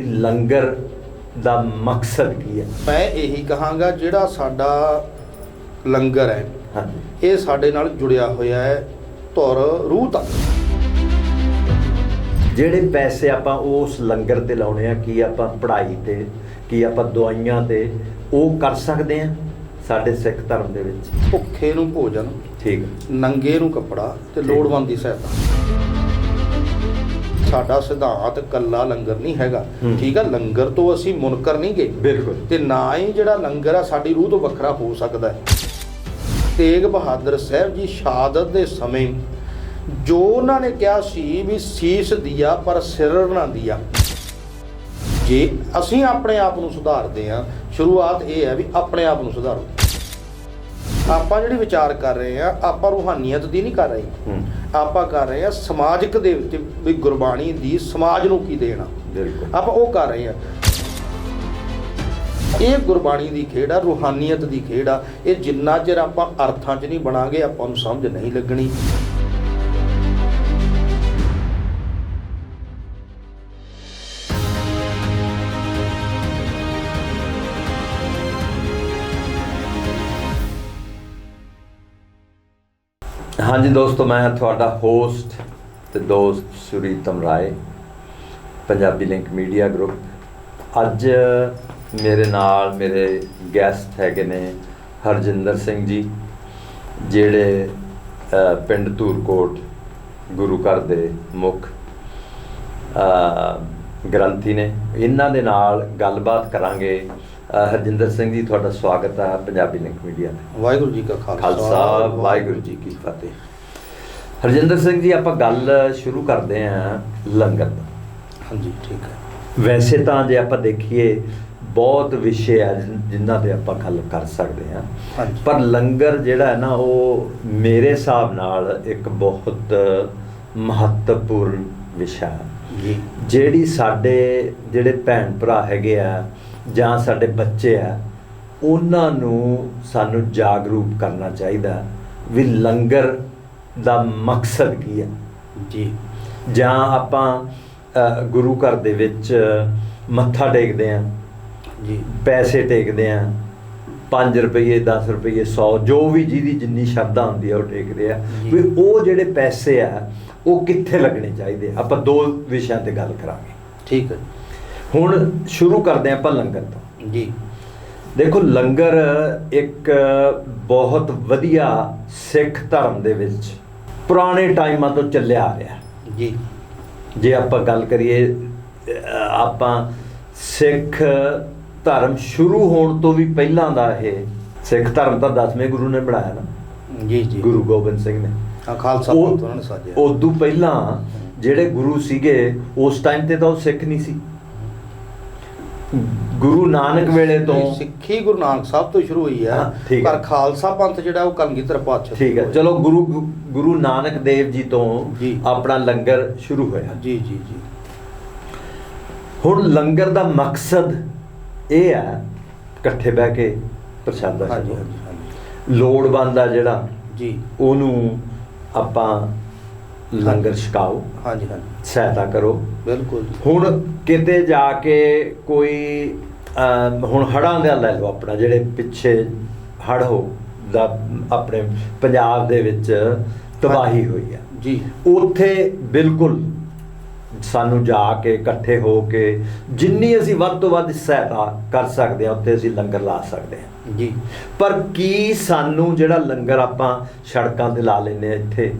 ਲੰਗਰ ਦਾ ਮਕਸਦ ਕੀ ਹੈ? ਮੈਂ ਇਹੀ ਕਹਾਂਗਾ ਜਿਹੜਾ ਸਾਡਾ ਲੰਗਰ ਹੈ ਹਾਂਜੀ। ਇਹ ਸਾਡੇ ਨਾਲ ਜੁੜਿਆ ਹੋਇਆ ਹੈ ਧੁਰ ਰੂਹ ਤੱਕ। ਜਿਹੜੇ ਪੈਸੇ ਆਪਾਂ ਉਸ ਲੰਗਰ ਤੇ ਲਾਉਣੇ ਆ ਕੀ ਆਪਾਂ ਪੜ੍ਹਾਈ ਤੇ ਕੀ ਆਪਾਂ ਦਵਾਈਆਂ ਤੇ ਉਹ ਕਰ ਸਕਦੇ ਆ ਸਾਡੇ ਸਿੱਖ ਧਰਮ ਦੇ ਵਿੱਚ? ਭੁੱਖੇ ਨੂੰ ਭੋਜਨ ਠੀਕ। ਨੰਗੇ ਨੂੰ ਕੱਪੜਾ ਤੇ। ਲੋੜਵੰਦ ਦੀ ਸਹਾਇਤਾ। ਸਾਡਾ ਸਿਧਾਂਤ ਕੱਲਾ ਲੰਗਰ ਨਹੀਂ ਹੈਗਾ। ਠੀਕ ਹੈ ਲੰਗਰ ਤੋਂ ਅਸੀਂ ਮੁਨਕਰ ਨਹੀਂ ਗਏ। ਬਿਲਕੁਲ। ਤੇ ਨਾ ਹੀ ਜਿਹੜਾ ਲੰਗਰ ਆ ਸਾਡੀ ਰੂਹ ਤੋਂ ਵੱਖਰਾ ਹੋ ਸਕਦਾ ਹੈ। ਤੇਗ ਬਹਾਦਰ ਸਾਹਿਬ ਜੀ ਸ਼ਹਾਦਤ ਦੇ ਸਮੇਂ ਜੋ ਉਹਨਾਂ ਨੇ ਕਿਹਾ ਸੀ ਵੀ ਸੀਸ ਦਿਆ ਪਰ ਸਿਰ ਨਾ ਦਿਆ। ਜੇ ਅਸੀਂ ਆਪਣੇ ਆਪ ਨੂੰ ਸੁਧਾਰਦੇ ਹਾਂ ਸ਼ੁਰੂਆਤ ਇਹ ਹੈ ਵੀ ਆਪਣੇ ਆਪ ਨੂੰ ਸੁਧਾਰੋ। ਆਪਾਂ ਜਿਹੜੀ ਵਿਚਾਰ ਕਰ ਰਹੇ ਆ ਆਪਾਂ ਰੂਹਾਨੀਅਤ ਦੀ ਨਹੀਂ ਕਰ ਰਹੇ। ਆਪਾਂ ਕਰ ਰਹੇ ਆ ਸਮਾਜਿਕ ਦੇ ਵਿੱਚ ਵੀ ਗੁਰਬਾਣੀ ਦੀ ਸਮਾਜ ਨੂੰ ਕੀ ਦੇਣਾ। ਬਿਲਕੁਲ। ਆਪਾਂ ਉਹ ਕਰ ਰਹੇ ਆ। ਇਹ ਗੁਰਬਾਣੀ ਦੀ ਖੇਡ ਆ ਰੂਹਾਨੀਅਤ ਦੀ ਖੇਡ ਆ। ਇਹ ਜਿੰਨਾ ਚਿਰ ਆਪਾਂ ਅਰਥਾਂ 'ਚ ਨਹੀਂ ਬਣਾਂਗੇ ਆਪਾਂ ਨੂੰ ਸਮਝ ਨਹੀਂ ਲੱਗਣੀ। ਹਾਂਜੀ ਦੋਸਤੋ, ਮੈਂ ਤੁਹਾਡਾ ਹੋਸਟ ਤੇ ਦੋਸਤ Suritam Rai, Punjabi link media group ਅੱਜ ਮੇਰੇ ਨਾਲ ਮੇਰੇ ਗੈਸਟ ਹੈਗੇ ਨੇ ਹਰਜਿੰਦਰ ਸਿੰਘ ਜੀ, ਜਿਹੜੇ ਪਿੰਡ ਧੂਰਕੋਟ, ਗੁਰੂ ਘਰ ਦੇ ਮੁੱਖ ਗ੍ਰੰਥੀ ਨੇ। ਇਹਨਾਂ ਦੇ ਨਾਲ ਗੱਲਬਾਤ ਕਰਾਂਗੇ। ਹਰਜਿੰਦਰ ਸਿੰਘ ਜੀ ਤੁਹਾਡਾ ਸਵਾਗਤ ਹੈ ਪੰਜਾਬੀ ਲਿੰਕ ਮੀਡੀਆ ਤੇ। ਵਾਹਿਗੁਰੂ ਜੀ ਕਾ ਖਾਲਸਾ ਵਾਹਿਗੁਰੂ ਜੀ ਕੀ ਫਤਿਹ। ਹਰਜਿੰਦਰ ਸਿੰਘ ਜੀ ਆਪਾਂ ਗੱਲ ਸ਼ੁਰੂ ਕਰਦੇ ਹਾਂ ਲੰਗਰ ਹਾਂਜੀ ਠੀਕ ਹੈ। ਵੈਸੇ ਤਾਂ ਜੇ ਆਪਾਂ ਦੇਖੀਏ ਬਹੁਤ ਵਿਸ਼ੇ ਆ ਜਿਨ- ਜਿਨ੍ਹਾਂ ਤੇ ਆਪਾਂ ਗੱਲ ਕਰ ਸਕਦੇ ਹਾਂ। ਹਾਂਜੀ। ਪਰ ਲੰਗਰ ਜਿਹੜਾ ਹੈ ਨਾ ਉਹ ਮੇਰੇ ਹਿਸਾਬ ਨਾਲ ਇੱਕ ਬਹੁਤ ਮਹੱਤਵਪੂਰਨ ਵਿਸ਼ਾ ਜੀ। ਜਿਹੜੀ ਸਾਡੇ ਜਿਹੜੇ ਭੈਣ ਭਰਾ ਹੈਗੇ ਆ ਜਾਂ ਸਾਡੇ ਬੱਚੇ ਆ ਉਹਨਾਂ ਨੂੰ ਸਾਨੂੰ ਜਾਗਰੂਕ ਕਰਨਾ ਚਾਹੀਦਾ ਵੀ ਲੰਗਰ ਦਾ ਮਕਸਦ ਕੀ ਹੈ ਜੀ। ਜਾਂ ਆਪਾਂ ਗੁਰੂ ਘਰ ਦੇ ਵਿੱਚ ਮੱਥਾ ਟੇਕਦੇ ਆ। ਜੀ। ਪੈਸੇ ਟੇਕਦੇ ਆ। 5 ਰੁਪਏ 10 ਰੁਪਏ 100 ਜੋ ਵੀ ਜਿਹਦੀ ਜਿੰਨੀ ਸ਼ਰਧਾ ਹੁੰਦੀ ਆ ਉਹ ਟੇਕਦੇ ਆ। ਵੀ ਉਹ ਜਿਹੜੇ ਪੈਸੇ ਆ ਉਹ ਕਿੱਥੇ ਲੱਗਣੇ ਚਾਹੀਦੇ? ਆਪਾਂ ਦੋ ਵਿਸ਼ਿਆਂ ਤੇ ਗੱਲ ਕਰਾਂਗੇ। ਠੀਕ ਹੈ ਹੁਣ ਸ਼ੁਰੂ ਕਰਦੇ ਆਪਾਂ ਲੰਗਰ ਤੋਂ। ਜੀ। ਦੇਖੋ ਲੰਗਰ ਇੱਕ ਬਹੁਤ ਵਧੀਆ ਸਿੱਖ ਧਰਮ ਦੇ ਵਿੱਚ ਪੁਰਾਣੇ ਟਾਈਮਾਂ ਤੋਂ ਚੱਲਿਆ ਆ ਰਿਹਾ। ਜੀ। ਜੇ ਆਪਾਂ ਗੱਲ ਕਰੀਏ ਆਪਾਂ ਸਿੱਖ ਧਰਮ ਸ਼ੁਰੂ ਹੋਣ ਤੋਂ ਵੀ ਪਹਿਲਾਂ ਦਾ ਇਹ ਸਿੱਖ ਧਰਮ ਤਾਂ 10ਵੇਂ ਗੁਰੂ ਨੇ ਬਣਾਇਆ ਨਾ। ਜੀ ਜੀ। ਗੁਰੂ ਗੋਬਿੰਦ ਸਿੰਘ ਨੇ। ਖਾਲਸਾ ਪੰਥ ਉਹਨਾਂ ਨੇ ਸਾਜਿਆ। ਉਦੋਂ ਪਹਿਲਾਂ ਜਿਹੜੇ ਗੁਰੂ ਸੀਗੇ ਉਸ ਟਾਈਮ ਤੇ ਤਾਂ ਉਹ ਸਿੱਖ ਨਹੀਂ ਸੀ। ਗੁਰੂ ਨਾਨਕ ਵੇਲੇ ਤੋਂ ਸਿੱਖੀ ਗੁਰੂ ਨਾਨਕ ਸਾਹਿਬ ਤੋਂ ਸ਼ੁਰੂ ਹੋਈ ਹੈ। ਪਰ ਖਾਲਸਾ ਪੰਥ ਜਿਹੜਾ ਉਹ ਕਲਗੀਧਰ ਪਾਤਸ਼ਾਹ ਠੀਕ ਹੈ ਚਲੋ ਗੁਰੂ ਗੁਰੂ ਨਾਨਕ ਦੇਵ ਜੀ ਤੋਂ। ਆਪਣਾ ਲੰਗਰ ਸ਼ੁਰੂ ਹੋਇਆ। ਜੀ ਜੀ ਜੀ। ਹੁਣ ਲੰਗਰ ਦਾ ਮਕਸਦ ਇਹ ਹੈ ਇਕੱਠੇ ਬਹਿ ਕੇ ਪ੍ਰਸ਼ਾਦਾ ਛਕੋ। ਲੋੜਵੰਦ ਆ ਜਿਹੜਾ ਜੀ। ਉਹਨੂੰ ਆਪਾਂ ਲੰਗਰ ਛਕਾਓ। ਹਾਂਜੀ ਹਾਂਜੀ। ਸਹਾਇਤਾ ਕਰੋ। ਬਿਲਕੁਲ ਹੁਣ ਕਿਤੇ ਜਾ ਕੇ ਕੋਈ ਹੁਣ ਹੜਾਂ ਦਾ ਲੈ ਲਓ ਆਪਣਾ ਜਿਹੜੇ ਪਿੱਛੇ ਹੜ ਹੋ ਦਾ ਆਪਣੇ ਪੰਜਾਬ ਦੇ ਵਿੱਚ ਤਬਾਹੀ ਹੋਈ ਆ। ਜੀ। ਉੱਥੇ ਬਿਲਕੁਲ ਸਾਨੂੰ ਜਾ ਕੇ ਇਕੱਠੇ ਹੋ ਕੇ ਜਿੰਨੀ ਅਸੀਂ ਵੱਧ ਤੋਂ ਵੱਧ ਸਹਾਇਤਾ ਕਰ ਸਕਦੇ ਹਾਂ ਉੱਥੇ ਅਸੀਂ ਲੰਗਰ ਲਾ ਸਕਦੇ ਹਾਂ। ਜੀ। ਪਰ ਕੀ ਸਾਨੂੰ ਜਿਹੜਾ ਲੰਗਰ ਆਪਾਂ ਸੜਕਾਂ ਤੇ ਲਾ ਲੈਨੇ ਆ ਇੱਥੇ?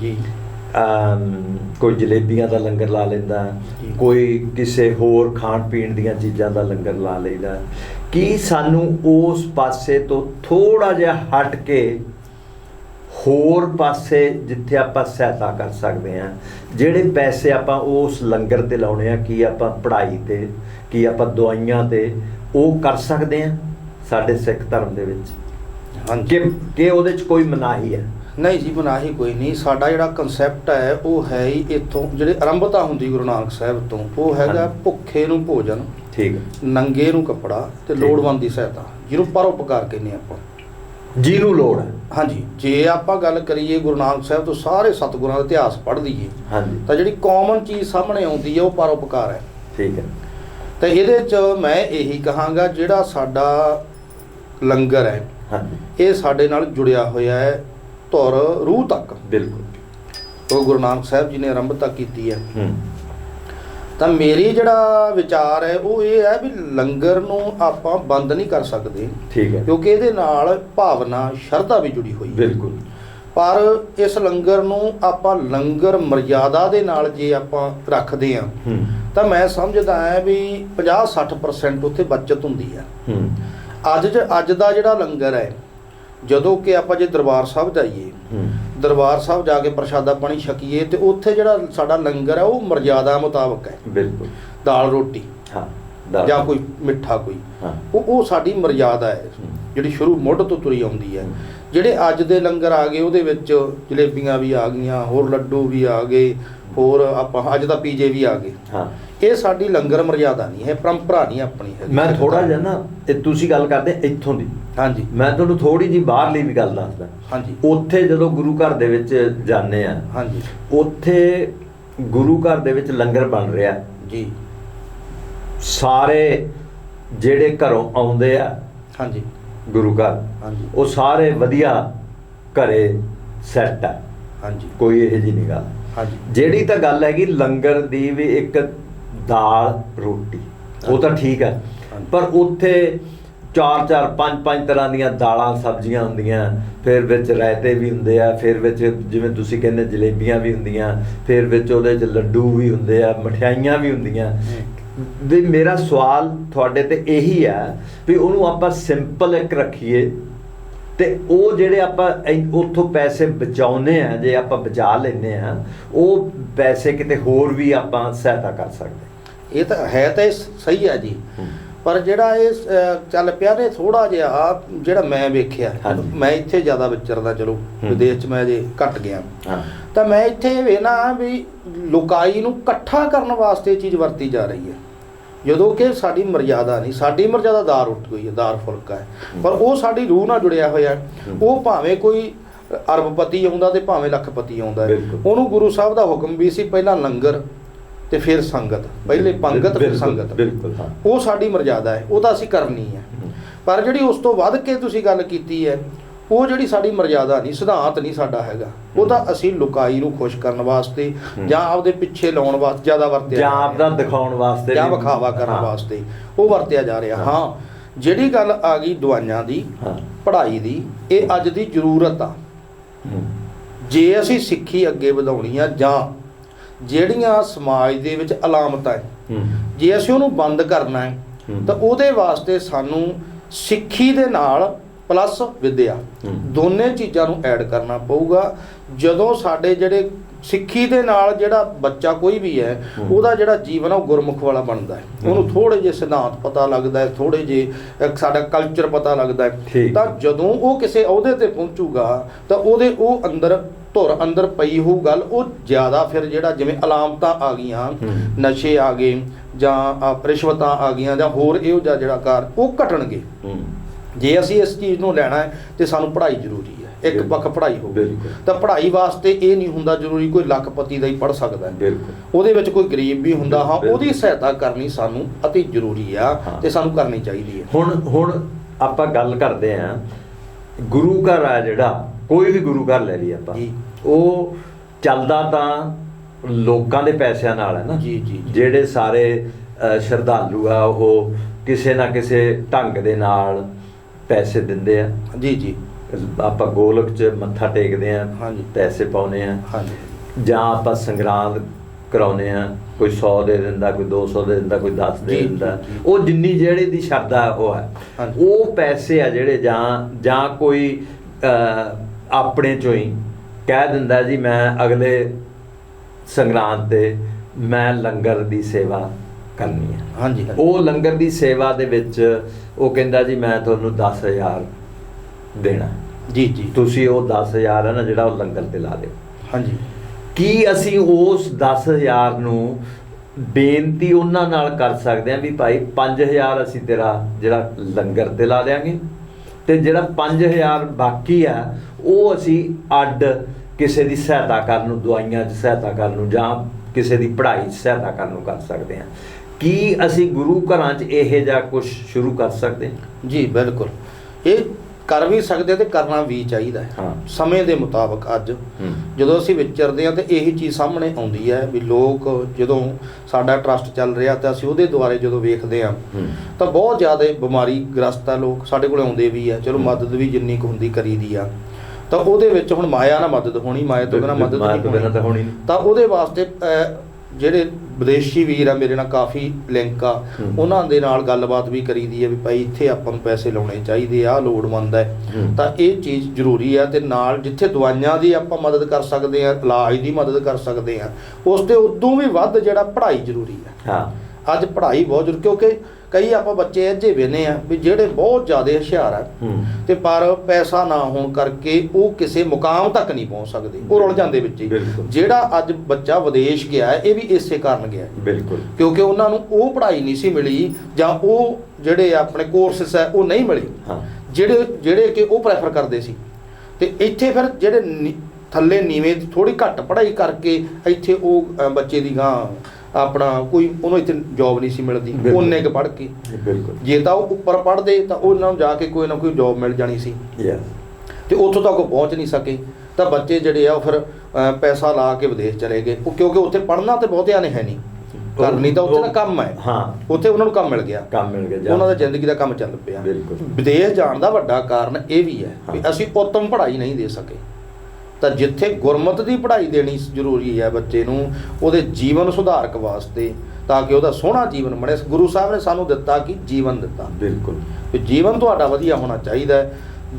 ਜੀ। ਕੋਈ ਜਲੇਬੀਆਂ ਦਾ ਲੰਗਰ ਲਾ ਲੈਂਦਾ। ਕੋਈ ਕਿਸੇ ਹੋਰ ਖਾਣ ਪੀਣ ਦੀਆਂ ਚੀਜ਼ਾਂ ਦਾ ਲੰਗਰ ਲਾ ਲਈਦਾ। ਕੀ ਸਾਨੂੰ ਉਸ ਪਾਸੇ ਤੋਂ ਥੋੜਾ ਜਿਹਾ ਹਟ ਕੇ ਹੋਰ ਪਾਸੇ ਜਿੱਥੇ ਆਪਾਂ ਸਹਾਇਤਾ ਕਰ ਸਕਦੇ ਹਾਂ ਜਿਹੜੇ ਪੈਸੇ ਆਪਾਂ ਉਸ ਲੰਗਰ ਤੇ ਲਾਉਣੇ ਆ ਕੀ ਆਪਾਂ ਪੜ੍ਹਾਈ ਤੇ ਕੀ ਆਪਾਂ ਦਵਾਈਆਂ ਤੇ ਉਹ ਕਰ ਸਕਦੇ ਹਾਂ ਸਾਡੇ ਸਿੱਖ ਧਰਮ ਦੇ ਵਿੱਚ? ਹਾਂਜੀ। ਕਿ ਕਿ ਉਹਦੇ 'ਚ ਕੋਈ ਮਨਾਹੀ ਹੈ? ਨਹੀਂ ਜੀ ਮਨਾਹੀ ਕੋਈ ਨਹੀਂ। ਸਾਡਾ ਜਿਹੜਾ ਕਨਸੈਪਟ ਹੈ ਉਹ ਹੈ ਹੀ ਇੱਥੋਂ ਜਿਹੜੇ ਆਰੰਭਤਾ ਹੁੰਦੀ ਗੁਰੂ ਨਾਨਕ ਸਾਹਿਬ ਤੋਂ ਉਹ ਹੈਗਾ। ਭੁੱਖੇ ਨੂੰ ਭੋਜਨ ਠੀਕ ਹੈ। ਨੰਗੇ ਨੂੰ ਕੱਪੜਾ ਤੇ। ਲੋੜਵੰਦ ਦੀ ਸਹਾਇਤਾ ਜਿਹਨੂੰ ਪਰਉਪਕਾਰ ਕਹਿੰਦੇ ਆਪਾਂ। ਜਿਹਨੂੰ ਲੋੜ ਹੈ। ਹਾਂਜੀ ਜੇ ਆਪਾਂ ਗੱਲ ਕਰੀਏ ਗੁਰੂ ਨਾਨਕ ਸਾਹਿਬ ਤੋਂ ਸਾਰੇ ਸਤਿਗੁਰਾਂ ਦਾ ਇਤਿਹਾਸ ਪੜ੍ਹ ਲਈਏ ਹਾਂਜੀ। ਤਾਂ ਜਿਹੜੀ ਕਾਮਨ ਚੀਜ਼ ਸਾਹਮਣੇ ਆਉਂਦੀ ਹੈ ਉਹ ਪਰਉਪਕਾਰ ਹੈ। ਠੀਕ ਹੈ। ਤੇ ਇਹਦੇ ਚ ਮੈਂ ਇਹੀ ਕਹਾਂਗਾ ਜਿਹੜਾ ਸਾਡਾ ਲੰਗਰ ਹੈ ਹਾਂਜੀ। ਇਹ ਸਾਡੇ ਨਾਲ ਜੁੜਿਆ ਹੋਇਆ ਹੈ। ਧੁਰ ਰੂਹ ਤੱਕ। ਬਿਲਕੁਲ। ਉਹ ਗੁਰੂ ਨਾਨਕ ਸਾਹਿਬ ਜੀ ਨੇ ਆਰੰਭਤਾ ਕੀਤੀ ਹੈ। ਹੂੰ। ਤਾਂ ਮੇਰੀ ਜਿਹੜਾ ਵਿਚਾਰ ਹੈ ਉਹ ਇਹ ਹੈ ਵੀ ਲੰਗਰ ਨੂੰ ਆਪਾਂ ਬੰਦ ਨਹੀਂ ਕਰ ਸਕਦੇ। ਠੀਕ ਹੈ। ਕਿਉਂਕਿ ਇਹਦੇ ਨਾਲ ਭਾਵਨਾ ਸ਼ਰਧਾ ਵੀ ਜੁੜੀ ਹੋਈ ਹੈ। ਬਿਲਕੁਲ। ਪਰ ਇਸ ਲੰਗਰ ਨੂੰ ਆਪਾਂ ਲੰਗਰ ਮਰਜ਼ਾਦਾ ਦੇ ਨਾਲ ਜੇ ਆਪਾਂ ਰੱਖਦੇ ਹੂੰ ਤਾਂ ਮੈਂ ਸਮਝਦਾ ਹਾਂ ਵੀ 50-60% ਉੱਥੇ ਬਚਤ ਹੁੰਦੀ ਹੂੰ। ਅੱਜ ਅੱਜ ਦਾ ਜਿਹੜਾ ਲੰਗਰ ਹੈ ਜਦੋਂ ਕਿ ਆਪਾਂ ਜੇ ਦਰਬਾਰ ਸਾਹਿਬ ਜਾਈਏ ਦਰਬਾਰ ਸਾਹਿਬ ਜਾ ਕੇ ਪ੍ਰਸ਼ਾਦਾ ਪਾਣੀ ਛਕੀਏ ਤੇ ਉੱਥੇ ਜਿਹੜਾ ਸਾਡਾ ਲੰਗਰ ਹੈ ਉਹ ਮਰਜ਼ਾਦਾ ਮੁਤਾਬਕ ਹੈ। ਬਿਲਕੁਲ। ਦਾਲ ਰੋਟੀ ਹਾਂ। ਜਾਂ ਕੋਈ ਮਿੱਠਾ ਕੋਈ। ਉਹ ਉਹ ਸਾਡੀ ਮਰਜ਼ਾਦਾ ਹੈ। ਜਿਹੜੀ ਸ਼ੁਰੂ ਮੁੱਢ ਤੋਂ ਤੁਰੀ ਆਉਂਦੀ ਹੂੰ। ਜਿਹੜੇ ਅੱਜ ਦੇ ਲੰਗਰ ਆ ਗਏ ਉਹਦੇ ਵਿੱਚ ਜਲੇਬੀਆਂ ਵੀ ਆ ਗਈਆਂ ਹੋਰ ਲੱਡੂ ਵੀ ਆ ਗਏ ਹੋਰ ਆਪਾਂ ਅੱਜ ਦਾ ਪੀਜੇ ਵੀ ਆ ਗਏ। ਹਾਂ। ਇਹ ਸਾਡੀ ਲੰਗਰ ਮਰਜ਼ਾਦਾ ਨਹੀਂ ਹੈ ਪਰੰਪਰਾ ਨਹੀਂ ਆਪਣੀ ਹੈਗੀ। ਮੈਂ ਥੋੜਾ ਜਿਹਾ ਨਾ ਇਹ ਤੁਸੀਂ ਗੱਲ ਕਰਦੇ ਇੱਥੋਂ ਦੀ। ਹਾਂਜੀ। ਮੈਂ ਤੁਹਾਨੂੰ ਥੋੜੀ ਜੀ ਬਾਹਰਲੀ ਵੀ ਗੱਲ ਦੱਸਦਾ। ਹਾਂਜੀ। ਉੱਥੇ ਜਦੋਂ ਗੁਰੂ ਘਰ ਦੇ ਵਿੱਚ ਜਾਂਦੇ ਆ ਹਾਂਜੀ। ਉੱਥੇ ਗੁਰੂ ਘਰ ਦੇ ਵਿੱਚ ਲੰਗਰ ਬਣ ਰਿਹਾ। ਜੀ। ਸਾਰੇ ਜਿਹੜੇ ਘਰੋਂ ਆਉਂਦੇ ਆ ਹਾਂਜੀ। ਗੁਰੂ ਘਰ ਹਾਂਜੀ। ਉਹ ਸਾਰੇ ਵਧੀਆ ਘਰੇ ਸੈੱਟ ਆ। ਹਾਂਜੀ। ਕੋਈ ਇਹੋ ਜਿਹੀ ਨਹੀਂ ਗੱਲ। ਜਿਹੜੀ ਤਾਂ ਗੱਲ ਹੈਗੀ ਲੰਗਰ ਦੀ ਵੀ ਇੱਕ ਦਾਲ ਰੋਟੀ ਉਹ ਤਾਂ ਠੀਕ ਹੈ। ਪਰ ਉੱਥੇ ਚਾਰ ਚਾਰ ਪੰਜ ਪੰਜ ਤਰ੍ਹਾਂ ਦੀਆਂ ਦਾਲਾਂ ਸਬਜ਼ੀਆਂ ਹੁੰਦੀਆਂ ਫਿਰ ਵਿੱਚ ਰਾਇਤੇ ਵੀ ਹੁੰਦੇ ਆ ਫਿਰ ਵਿੱਚ ਜਿਵੇਂ ਤੁਸੀਂ ਕਹਿੰਦੇ ਜਲੇਬੀਆਂ ਵੀ ਹੁੰਦੀਆਂ ਫਿਰ ਵਿੱਚ ਉਹਦੇ ਚ ਲੱਡੂ ਵੀ ਹੁੰਦੇ ਆ ਮਠਿਆਈਆਂ ਵੀ ਹੁੰਦੀਆਂ। ਵੀ ਮੇਰਾ ਸਵਾਲ ਤੁਹਾਡੇ ਤੇ ਇਹੀ ਹੈ ਵੀ ਉਹਨੂੰ ਆਪਾਂ ਸਿੰਪਲ ਇੱਕ ਰੱਖੀਏ ਤੇ ਉਹ ਜਿਹੜੇ ਆਪਾਂ ਉੱਥੋਂ ਪੈਸੇ ਬਚਾਉਨੇ ਆ ਜੇ ਆਪਾਂ ਬਚਾ ਲੈਨੇ ਆ ਉਹ ਪੈਸੇ ਕਿਤੇ ਹੋਰ ਵੀ ਆਪਾਂ ਸਹਾਇਤਾ ਕਰ ਸਕਦੇ ਇਹ ਤਾਂ ਹੈ ਤਾਂ ਸਹੀ ਹੈ ਜੀ। ਪਰ ਜਿਹੜਾ ਇਹ ਚੱਲ ਪਿਆ ਨੇ ਥੋੜਾ ਜਿਹਾ ਜਿਹੜਾ ਮੈਂ ਵੇਖਿਆ। ਮੈਂ ਇੱਥੇ ਜ਼ਿਆਦਾ ਵਿਚਰਦਾ ਚਲੋ। ਵਿਦੇਸ਼ 'ਚ ਮੈਂ ਜੇ ਘਟ ਗਿਆ। ਤਾਂ ਮੈਂ ਇੱਥੇ ਵੇਖਣਾ ਵੀ ਲੋਕਾਈ ਨੂੰ ਇਕੱਠਾ ਕਰਨ ਵਾਸਤੇ ਚੀਜ਼ ਵਰਤੀ ਜਾ ਰਹੀ ਹੈ। ਜਦੋਂ ਕਿ ਸਾਡੀ ਮਰਜ਼ਾਦਾ ਨਹੀਂ ਸਾਡੀ ਮਰਜ਼ਾਦਾ ਦਾਰ ਉੱਠ ਗਈ ਹੈ ਦਾਰ ਫੁਲਕਾ ਹੈ। ਪਰ ਉਹ ਸਾਡੀ ਰੂਹ ਨਾਲ ਜੁੜਿਆ ਹੋਇਆ। ਉਹ ਭਾਵੇਂ ਕੋਈ ਅਰਬਪਤੀ ਆਉਂਦਾ ਤੇ ਭਾਵੇਂ ਲੱਖਪਤੀ ਆਉਂਦਾ। ਉਹਨੂੰ ਗੁਰੂ ਸਾਹਿਬ ਦਾ ਹੁਕਮ ਵੀ ਸੀ ਪਹਿਲਾਂ ਲੰਗਰ ਤੇ ਫਿਰ ਸੰਗਤ ਪਹਿਲੇ ਪੰਗਤ ਫਿਰ ਸੰਗਤ। ਬਿਲਕੁਲ ਉਹ ਸਾਡੀ ਮਰਜ਼ਾਦਾ ਹੈ ਉਹ ਤਾਂ ਅਸੀਂ ਕਰਨੀ ਹੈ। ਪਰ ਜਿਹੜੀ ਉਸ ਤੋਂ ਵੱਧ ਕੇ ਤੁਸੀਂ ਗੱਲ ਕੀਤੀ ਹੈ ਉਹ ਜਿਹੜੀ ਸਾਡੀ ਮਰਜ਼ਾਦਾ ਨਹੀਂ ਸਿਧਾਂਤ ਨਹੀਂ ਸਾਡਾ ਹੈਗਾ। ਉਹ ਤਾਂ ਅਸੀਂ ਲੁਕਾਈ ਨੂੰ ਖੁਸ਼ ਕਰਨ ਵਾਸਤੇ। ਜਾਂ ਆਪਦੇ ਪਿੱਛੇ ਲਾਉਣ ਵਾਸਤੇ ਜ਼ਿਆਦਾ ਵਰਤਿਆ ਜਾਂ ਜਾ ਆਪ ਦਾ ਰਿਹਾ। ਦਿਖਾਉਣ ਵਾਸਤੇ ਜਾਂ ਵਿਖਾਵਾ ਕਰਨ ਵਾਸਤੇ। ਉਹ ਵਰਤਿਆ ਜਾ ਰਿਹਾ। ਹਾਂ। ਜਿਹੜੀ ਗੱਲ ਆ ਗਈ ਦਵਾਈਆਂ ਦੀ ਪੜ੍ਹਾਈ ਦੀ ਇਹ ਅੱਜ ਦੀ ਜ਼ਰੂਰਤ ਆ। ਜੇ ਅਸੀਂ ਸਿੱਖੀ ਅੱਗੇ ਵਧਾਉਣੀ ਆ ਜਾਂ ਜਿਹੜੀਆਂ ਸਮਾਜ ਦੇ ਵਿੱਚ ਅਲਾਮਤਾਂ ਹੈ ਜੇ ਅਸੀਂ ਉਹਨੂੰ ਬੰਦ ਕਰਨਾ ਹੂੰ। ਤਾਂ ਉਹਦੇ ਵਾਸਤੇ ਸਾਨੂੰ ਸਿੱਖੀ ਦੇ ਨਾਲ ਪਲੱਸ ਵਿਦਿਆ। ਦੋਨੇ ਚੀਜ਼ਾਂ ਨੂੰ ਐਡ ਕਰਨਾ ਪਊਗਾ ਜਦੋਂ ਸਾਡੇ ਜਿਹੜੇ ਸਿੱਖੀ ਦੇ ਨਾਲ ਜਿਹੜਾ ਬੱਚਾ ਕੋਈ ਵੀ ਹੈ। ਉਹਦਾ ਜਿਹੜਾ ਜੀਵਨ ਉਹ ਗੁਰਮੁਖ ਵਾਲਾ ਬਣਦਾ ਹੈ। ਉਹਨੂੰ ਥੋੜੇ ਜਿਹੇ ਸਿਧਾਂਤ ਪਤਾ ਲੱਗਦਾ ਹੈ ਥੋੜੇ ਜਿਹੇ ਅਹ, ਸਾਡਾ ਕਲਚਰ ਪਤਾ ਲੱਗਦਾ ਹੈ। ਤਾਂ ਜਦੋਂ ਉਹ ਕਿਸੇ ਅਹੁਦੇ ਤੇ ਪਹੁੰਚੂਗਾ ਤਾਂ ਉਹਦੇ ਉਹ ਅੰਦਰ ਧੁਰ ਅੰਦਰ ਪਈ ਹੋਊ ਗੱਲ ਉਹ ਜ਼ਿਆਦਾ ਫਿਰ ਜਿਹੜਾ ਜਿਵੇਂ ਅਲਾਮਤਾਂ ਆ ਗਈਆਂ। ਨਸ਼ੇ ਆ ਗਏ ਜਾਂ ਰਿਸ਼ਵਤਾਂ ਆ ਗਈਆਂ ਜਾਂ ਹੋਰ ਇਹੋ ਜਿਹਾ ਜਿਹੜਾ ਕਾਰ ਉਹ ਘਟਣਗੇ ਜੇ ਅਸੀਂ ਇਸ ਚੀਜ਼ ਨੂੰ ਲੈਣਾ ਹੈ ਤੇ ਸਾਨੂੰ ਪੜ੍ਹਾਈ ਜ਼ਰੂਰੀ ਹੈ ਇੱਕ। ਪੱਖ ਪੜ੍ਹਾਈ ਹੋਵੇ। ਤਾਂ ਪੜ੍ਹਾਈ ਵਾਸਤੇ ਇਹ ਨਹੀਂ ਹੁੰਦਾ ਜ਼ਰੂਰੀ ਕੋਈ ਲੱਖਪਤੀ ਦਾ ਹੀ ਪੜ੍ਹ ਸਕਦਾ ਹੈ ਉਹਦੇ ਵਿੱਚ ਕੋਈ ਗਰੀਬ ਵੀ ਹੁੰਦਾ ਹਾਂ। ਉਹਦੀ ਸਹਾਇਤਾ ਕਰਨੀ ਸਾਨੂੰ ਅਤੀ ਜ਼ਰੂਰੀ ਆ। ਤੇ ਸਾਨੂੰ ਕਰਨੀ ਚਾਹੀਦੀ ਹੈ ਹੁਣ ਹੁਣ ਆਪਾਂ ਗੱਲ ਕਰਦੇ ਆਂ ਗੁਰੂ ਘਰ ਆ ਜਿਹੜਾ ਕੋਈ ਵੀ ਗੁਰੂ ਘਰ ਲੈ ਲਈ ਆਪਾਂ ਜੀ। ਉਹ ਚੱਲਦਾ ਤਾਂ ਲੋਕਾਂ ਦੇ ਪੈਸਿਆਂ ਨਾਲ ਹੈ ਨਾ ਜੀ, ਜੀ। ਜਿਹੜੇ ਸਾਰੇ ਸ਼ਰਧਾਲੂ ਆ ਉਹ ਕਿਸੇ ਨਾ ਕਿਸੇ ਢੰਗ ਦੇ ਨਾਲ ਪੈਸੇ ਦਿੰਦੇ ਆ ਜੀ ਜੀ ਆਪਾਂ ਗੋਲਕ 'ਚ ਮੱਥਾ ਟੇਕਦੇ ਆ ਹਾਂਜੀ। ਪੈਸੇ ਪਾਉਨੇ ਆ ਹਾਂਜੀ ਜਾਂ ਆਪਾਂ ਸੰਗਰਾਂਦ ਕਰਾਉਨੇ ਆ ਕੋਈ 100 ਦੇ ਦਿੰਦਾ ਕੋਈ 200 ਦੇ ਦਿੰਦਾ ਕੋਈ 10 ਦੇ ਦਿੰਦਾ। ਉਹ ਜਿੰਨੀ ਜਿਹੜੇ ਦੀ ਸ਼ਰਧਾ ਉਹ ਹੈ ਹਾਂਜੀ। ਉਹ ਪੈਸੇ ਆ ਜਿਹੜੇ ਜਾਂ ਜਾਂ ਕੋਈ ਆਪਣੇ ਚੋਂ ਹੀ ਕਹਿ ਦਿੰਦਾ ਜੀ ਮੈਂ ਅਗਲੇ ਸੰਗਰਾਂਦ ਤੇ ਮੈਂ ਲੰਗਰ ਦੀ ਸੇਵਾ ਕਰਨੀ ਹੈ। ਹਾਂਜੀ। ਉਹ ਲੰਗਰ ਦੀ ਸੇਵਾ ਦੇ ਵਿੱਚ ਉਹ ਕਹਿੰਦਾ ਜੀ ਮੈਂ ਤੁਹਾਨੂੰ 10000 ਦੇਣਾ। ਜੀ ਜੀ। ਤੁਸੀਂ ਉਹ 10000 ਹੈ ਨਾ ਜਿਹੜਾ ਉਹ ਲੰਗਰ ਤੇ ਲਾ ਦਿਓ। ਹਾਂਜੀ। ਕੀ ਅਸੀਂ ਉਸ 10000 ਨੂੰ ਬੇਨਤੀ ਉਹਨਾਂ ਨਾਲ ਕਰ ਸਕਦੇ ਹਾਂ ਵੀ ਭਾਈ 5000 ਅਸੀਂ ਤੇਰਾ ਜਿਹੜਾ ਲੰਗਰ ਤੇ ਲਾ ਦੇਾਂਗੇ ਤੇ ਜਿਹੜਾ 5000 ਬਾਕੀ ਆ ਉਹ ਅਸੀਂ ਅੱਡ ਕਿਸੇ ਦੀ ਸਹਾਇਤਾ ਕਰਨ ਨੂੰ ਦਵਾਈਆਂ 'ਚ ਸਹਾਇਤਾ ਕਰਨ ਨੂੰ ਜਾਂ ਕਿਸੇ ਦੀ ਪੜ੍ਹਾਈ 'ਚ ਸਹਾਇਤਾ ਕਰਨ ਨੂੰ ਕਰ ਸਕਦੇ ਹਾਂ। ਕੀ ਅਸੀਂ ਗੁਰੂ ਘਰਾਂ 'ਚ ਇਹ ਜਿਹਾ ਕੁਝ ਸ਼ੁਰੂ ਕਰ ਸਕਦੇ ਹਾਂ? ਜੀ ਬਿਲਕੁਲ। ਇਹ ਕਰ ਵੀ ਸਕਦੇ ਤੇ ਕਰਨਾ ਵੀ ਚਾਹੀਦਾ ਹੈ। ਹਾਂ। ਸਮੇਂ ਦੇ ਮੁਤਾਬਕ ਅੱਜ ਜਦੋਂ ਅਸੀਂ ਵਿਚਰਦੇ ਹਾਂ ਤੇ ਇਹੀ ਚੀਜ਼ ਸਾਹਮਣੇ ਆਉਂਦੀ ਹੈ ਵੀ ਲੋਕ ਜਦੋਂ ਸਾਡਾ ਟਰਸਟ ਚੱਲ ਰਿਹਾ ਤਾਂ ਅਸੀਂ ਉਹਦੇ ਦੁਆਰੇ ਜਦੋਂ ਵੇਖਦੇ ਹਾਂ ਹੂੰ। ਤਾਂ ਬਹੁਤ ਜ਼ਿਆਦਾ ਬਿਮਾਰੀ ਗ੍ਰਸਤ ਆ ਲੋਕ। ਸਾਡੇ ਕੋਲ ਆਉਂਦੇ ਵੀ ਆ। ਚਲੋ। ਮਦਦ ਵੀ ਜਿੰਨੀ ਕੁ ਹੁੰਦੀ ਕਰੀਦੀ ਆ। ਤਾਂ ਉਹਦੇ ਵਿੱਚ ਹੁਣ ਮਾਇਆ ਨਾਲ ਮਦਦ ਹੋਣੀ ਮਾਇਆ ਤੋਂ ਬਿਨਾਂ ਮਦਦ ਨਹੀਂ ਹੋਣੀ। ਤਾਂ ਉਹਦੇ ਵਾਸਤੇ ਜਿਹੜੇ ਵਿਦੇਸ਼ੀ ਵੀਰ ਆ ਮੇਰੇ ਨਾਲ ਕਾਫੀ ਲਿੰਕ ਆ। ਉਹਨਾਂ ਦੇ ਨਾਲ ਗੱਲਬਾਤ ਵੀ ਕਰੀਦੀ ਹੈ ਵੀ ਭਾਈ ਇੱਥੇ ਆਪਾਂ ਨੂੰ ਪੈਸੇ ਲਾਉਣੇ ਚਾਹੀਦੇ ਆ ਲੋੜਵੰਦ ਹੈ। ਤਾਂ ਇਹ ਚੀਜ਼ ਜ਼ਰੂਰੀ ਆ ਤੇ ਨਾਲ ਜਿੱਥੇ ਦਵਾਈਆਂ ਦੀ ਆਪਾਂ ਮਦਦ ਕਰ ਸਕਦੇ ਆ ਇਲਾਜ ਦੀ ਮਦਦ ਕਰ ਸਕਦੇ ਆ ਉਸ ਦੇ ਉਦੋਂ ਵੀ ਵੱਧ ਜਿਹੜਾ ਪੜ੍ਹਾਈ ਜ਼ਰੂਰੀ ਆ ਹਾਂ ਅੱਜ ਪੜ੍ਹਾਈ ਬਹੁਤ ਜ਼ਰੂਰੀ ਕਿਉਂਕਿ ਕਈ ਆਪਾਂ ਬੱਚੇ ਅਜੇ ਵੇਨੇ ਆ ਵੀ ਜਿਹੜੇ ਬਹੁਤ ਜ਼ਿਆਦਾ ਹੁਸ਼ਿਆਰ ਆ ਤੇ ਪਰ ਪੈਸਾ ਨਾ ਹੋਣ ਕਰਕੇ ਉਹ ਕਿਸੇ ਮੁਕਾਮ ਤੱਕ ਨਹੀਂ ਪਹੁੰਚ ਸਕਦੇ। ਉਹ ਰੁਲ ਜਾਂਦੇ ਵਿੱਚ ਹੀ। ਜਿਹੜਾ ਅੱਜ ਬੱਚਾ ਵਿਦੇਸ਼ ਗਿਆ ਇਹ ਵੀ ਇਸੇ ਕਾਰਨ ਗਿਆ। ਬਿਲਕੁਲ। ਕਿਉਂਕਿ ਉਹਨਾਂ ਨੂੰ ਉਹ ਪੜ੍ਹਾਈ ਨਹੀਂ ਸੀ ਮਿਲੀ ਜਾਂ ਉਹ ਜਿਹੜੇ ਆਪਣੇ ਕੋਰਸਸ ਹੈ ਉਹ ਨਹੀਂ ਮਿਲੇ। ਹਾਂ। ਜਿਹੜੇ ਜਿਹੜੇ ਕਿ ਉਹ ਪ੍ਰੈਫਰ ਕਰਦੇ ਸੀ। ਤੇ ਇੱਥੇ ਫਿਰ ਜਿਹੜੇ ਥੱਲੇ ਨੀਵੇਂ ਥੋੜੀ ਘੱਟ ਪੜ੍ਹਾਈ ਕਰਕੇ ਇੱਥੇ ਉਹ ਬੱਚੇ ਦੀ ਗਾਂ ਆਪਣਾ ਕੋਈ ਉਹਨੂੰ ਇੱਥੇ ਜੌਬ ਨਹੀਂ ਸੀ ਮਿਲਦੀ। ਉਹਨੇ ਕੁ ਪੜ੍ਹ ਕੇ। ਬਿਲਕੁਲ। ਜੇ ਤਾਂ ਉਹ ਉੱਪਰ ਪੜ੍ਹਦੇ ਤਾਂ ਉਹਨਾਂ ਨੂੰ ਜਾ ਕੇ ਕੋਈ ਨਾ ਕੋਈ ਜੌਬ ਮਿਲ ਜਾਣੀ ਸੀ। ਯੈਸ ਤੇ ਉੱਥੋਂ ਤੱਕ ਉਹ ਪਹੁੰਚ ਨਹੀਂ ਸਕੇ। ਤਾਂ ਬੱਚੇ ਜਿਹੜੇ ਆ ਉਹ ਫਿਰ ਪੈਸਾ ਲਾ ਕੇ ਵਿਦੇਸ਼ ਚਲੇ ਗਏ। ਉਹ ਕਿਉਂਕਿ ਉੱਥੇ ਪੜ੍ਹਨਾ ਤੇ ਬਹੁਤਿਆਂ ਨੇ ਹੈ ਨਹੀਂ। ਕਰਨੀ ਤਾਂ ਉੱਥੇ ਦਾ ਕੰਮ ਹੈ। ਹਾਂ। ਉੱਥੇ ਉਹਨਾਂ ਨੂੰ ਕੰਮ ਮਿਲ ਗਿਆ। ਕੰਮ ਮਿਲ ਗਿਆ ਉਹਨਾਂ ਦਾ ਜ਼ਿੰਦਗੀ ਦਾ ਕੰਮ ਚੱਲ ਪਿਆ। ਬਿਲਕੁਲ। ਵਿਦੇਸ਼ ਜਾਣ ਦਾ ਵੱਡਾ ਕਾਰਨ ਇਹ ਵੀ ਹੈ। ਵੀ। ਅਸੀਂ ਉੱਤਮ ਪੜ੍ਹਾਈ ਨਹੀਂ ਦੇ ਸਕੇ। ਤਾਂ ਜਿੱਥੇ ਗੁਰਮਤ ਦੀ ਪੜ੍ਹਾਈ ਦੇਣੀ ਜ਼ਰੂਰੀ ਹੈ ਬੱਚੇ ਨੂੰ ਉਹਦੇ ਜੀਵਨ ਸੁਧਾਰਕ ਵਾਸਤੇ ਤਾਂ ਕਿ ਉਹਦਾ ਸੋਹਣਾ ਜੀਵਨ ਬਣੇ। ਗੁਰੂ ਸਾਹਿਬ ਨੇ ਸਾਨੂੰ ਦਿੱਤਾ ਕਿ ਜੀਵਨ ਦਿੱਤਾ। ਬਿਲਕੁਲ। ਵੀ ਜੀਵਨ ਤੁਹਾਡਾ ਵਧੀਆ ਹੋਣਾ ਚਾਹੀਦਾ ਹੈ।